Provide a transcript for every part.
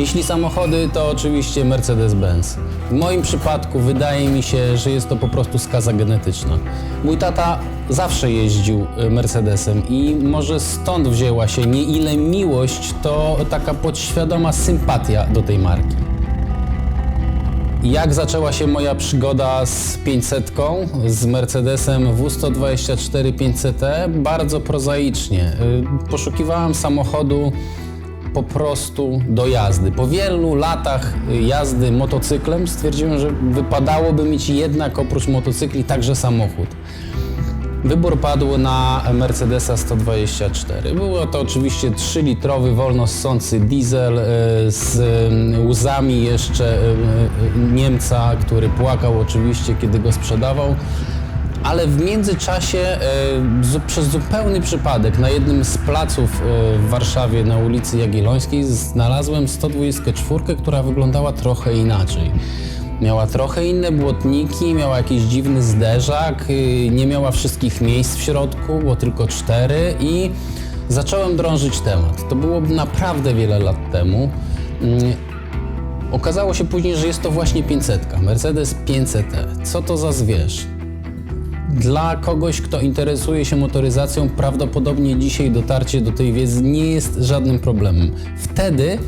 Jeśli samochody, to oczywiście Mercedes-Benz. W moim przypadku wydaje mi się, że jest to po prostu skaza genetyczna. Mój tata zawsze jeździł y, Mercedesem i może stąd wzięła się nie ile miłość, to taka podświadoma sympatia do tej marki. Jak zaczęła się moja przygoda z 500, z Mercedesem W124 500e? Bardzo prozaicznie. Y, Poszukiwałem samochodu po prostu do jazdy. Po wielu latach jazdy motocyklem stwierdziłem, że wypadałoby mieć jednak oprócz motocykli także samochód. Wybór padł na Mercedesa 124. Było to oczywiście 3-litrowy, wolno ssący diesel e, z łzami jeszcze e, e, Niemca, który płakał oczywiście, kiedy go sprzedawał. Ale w międzyczasie, e, przez zupełny przypadek, na jednym z placów e, w Warszawie na ulicy Jagiellońskiej znalazłem 124, która wyglądała trochę inaczej. Miała trochę inne błotniki, miała jakiś dziwny zderzak, y, nie miała wszystkich miejsc w środku, było tylko cztery i zacząłem drążyć temat. To było naprawdę wiele lat temu. Mm, Okazało się później, że jest to właśnie 500, Mercedes 500e. Co to za zwierz? Dla kogoś, kto interesuje się motoryzacją, prawdopodobnie dzisiaj dotarcie do tej wiedzy nie jest żadnym problemem. Wtedy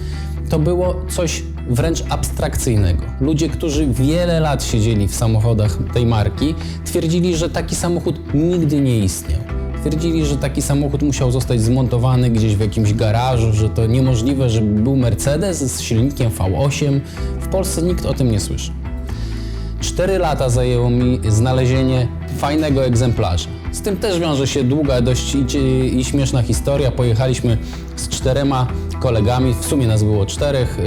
to było coś wręcz abstrakcyjnego. Ludzie, którzy wiele lat siedzieli w samochodach tej marki, twierdzili, że taki samochód nigdy nie istniał. Twierdzili, że taki samochód musiał zostać zmontowany gdzieś w jakimś garażu, że to niemożliwe, żeby był Mercedes z silnikiem V8. W Polsce nikt o tym nie słyszy. Cztery lata zajęło mi znalezienie fajnego egzemplarza. Z tym też wiąże się długa dość i, i śmieszna historia. Pojechaliśmy z czterema kolegami, w sumie nas było czterech,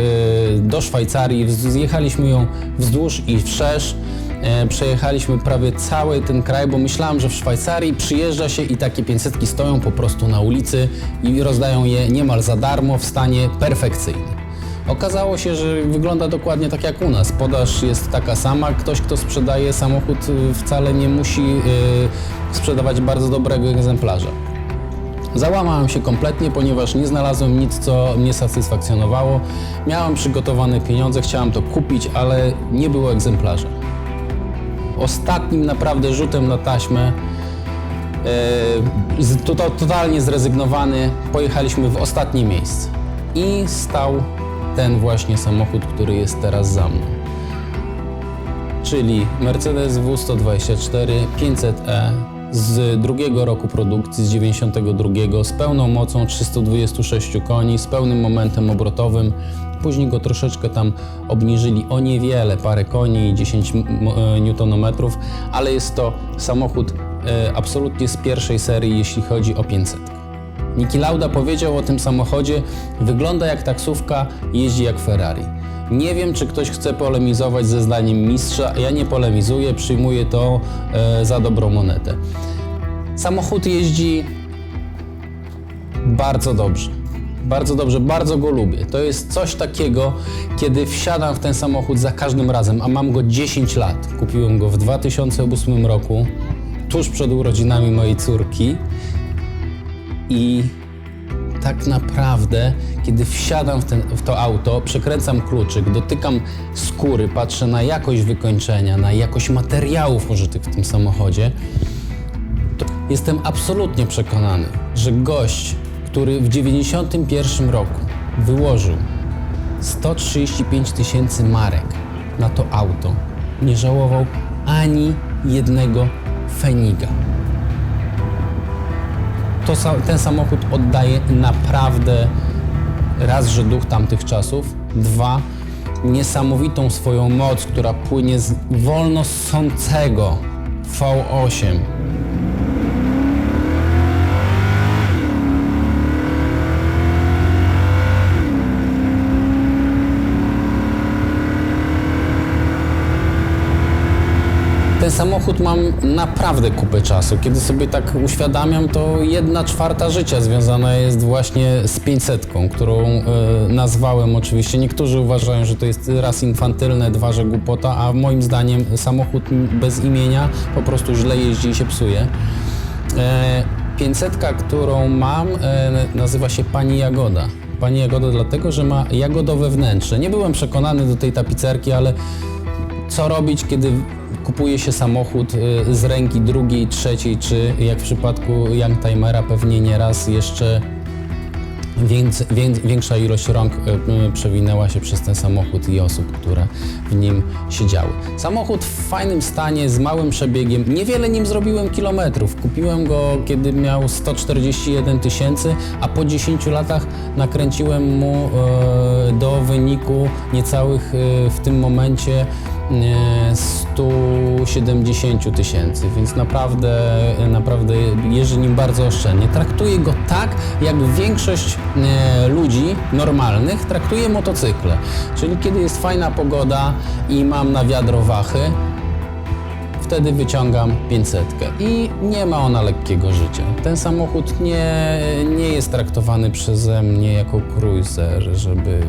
yy, do Szwajcarii. Zjechaliśmy ją wzdłuż i wszerz. E, Przejechaliśmy prawie cały ten kraj, bo myślałem, że w Szwajcarii przyjeżdża się i takie 500 stoją po prostu na ulicy i rozdają je niemal za darmo w stanie perfekcyjnym. Okazało się, że wygląda dokładnie tak jak u nas. Podaż jest taka sama. Ktoś, kto sprzedaje samochód, y, wcale nie musi y, sprzedawać bardzo dobrego egzemplarza. Załamałem się kompletnie, ponieważ nie znalazłem nic, co mnie satysfakcjonowało. Miałem przygotowane pieniądze, chciałem to kupić, ale nie było egzemplarza. Ostatnim naprawdę rzutem na taśmę to, to, totalnie zrezygnowany, pojechaliśmy w ostatnie miejsce. I stał ten właśnie samochód, który jest teraz za mną. Czyli Mercedes W124 500e z drugiego roku produkcji, z 92, z pełną mocą 326 koni, z pełnym momentem obrotowym. Później go troszeczkę tam obniżyli o niewiele, parę koni i 10 m- m- Nm, ale jest to samochód e, absolutnie z pierwszej serii, jeśli chodzi o 500. Niki Lauda powiedział o tym samochodzie, wygląda jak taksówka, jeździ jak Ferrari. Nie wiem, czy ktoś chce polemizować ze zdaniem mistrza, ja nie polemizuję, przyjmuję to e, za dobrą monetę. Samochód jeździ bardzo dobrze. Bardzo dobrze, bardzo go lubię. To jest coś takiego, kiedy wsiadam w ten samochód za każdym razem, a mam go 10 lat. Kupiłem go w 2008 roku, tuż przed urodzinami mojej córki. I tak naprawdę, kiedy wsiadam w, ten, w to auto, przekręcam kluczyk, dotykam skóry, patrzę na jakość wykończenia, na jakość materiałów użytych w tym samochodzie, to jestem absolutnie przekonany, że gość, który w 91 roku wyłożył 135 tysięcy marek na to auto, nie żałował ani jednego feniga to, ten samochód oddaje naprawdę raz, że duch tamtych czasów, dwa, niesamowitą swoją moc, która płynie z wolno ssącego V8. Ten samochód mam naprawdę kupę czasu. Kiedy sobie tak uświadamiam, to jedna czwarta życia związana jest właśnie z 500, którą e, nazwałem oczywiście. Niektórzy uważają, że to jest raz infantylne, dwa, że głupota, a moim zdaniem samochód bez imienia po prostu źle jeździ i się psuje. E, 500, którą mam, e, nazywa się Pani Jagoda. Pani Jagoda dlatego, że ma jagodowe wnętrze. Nie byłem przekonany do tej tapicerki, ale co robić, kiedy kupuje się samochód y, z ręki drugiej, trzeciej, czy jak w przypadku Youngtimera pewnie nieraz jeszcze Więcej, wię, większa ilość rąk y, y, przewinęła się przez ten samochód i osób, które w nim siedziały. Samochód w fajnym stanie, z małym przebiegiem. Niewiele nim zrobiłem kilometrów. Kupiłem go, kiedy miał 141 tysięcy, a po 10 latach nakręciłem mu e, do wyniku niecałych w tym momencie 170 tysięcy, więc naprawdę, naprawdę jeżdżę nim bardzo oszczędnie. Traktuję go tak, jak większość e, ludzi normalnych traktuje motocykle. Czyli kiedy jest fajna pogoda i mam na wiadro wachy, wtedy wyciągam 500 i nie ma ona lekkiego życia. Ten samochód nie, nie jest traktowany przeze mnie jako cruiser, żeby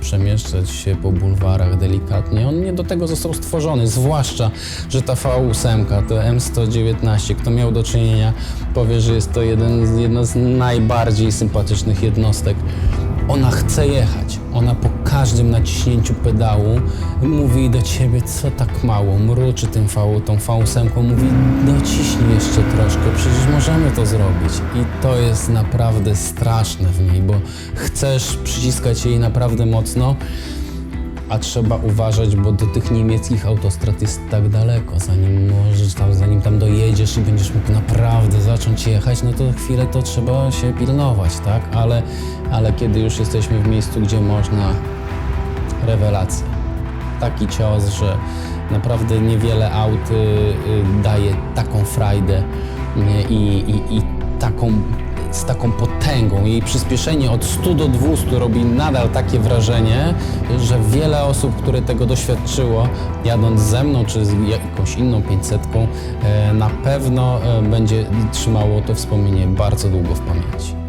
przemieszczać się po bulwarach delikatnie. On nie do tego został stworzony, zwłaszcza, że ta V8, to M119, kto miał do czynienia, powie, że jest to jeden, jedna z najbardziej sympatycznych jednostek. Ona chce jechać. Ona po każdym naciśnięciu pedału mówi do ciebie, co tak mało, mruczy tym V, tą V8, mówi, dociśnij jeszcze troszkę, przecież możemy to zrobić. I to jest naprawdę straszne w niej, bo chcesz przyciskać jej naprawdę mocno, a trzeba uważać, bo do tych niemieckich autostrad jest tak daleko. Zanim możesz tam, zanim tam dojedziesz i będziesz mógł naprawdę zacząć jechać, no to chwilę to trzeba się pilnować, tak? Ale, ale kiedy już jesteśmy w miejscu, gdzie można, rewelacja. Taki cios, że naprawdę niewiele aut y, y, daje taką frajdę? I, i, i taką z taką potęgą. Jej przyspieszenie od 100 do 200 robi nadal takie wrażenie, że wiele osób, które tego doświadczyło, jadąc ze mną czy z jakąś inną 500, e, na pewno e, będzie trzymało to wspomnienie bardzo długo w pamięci.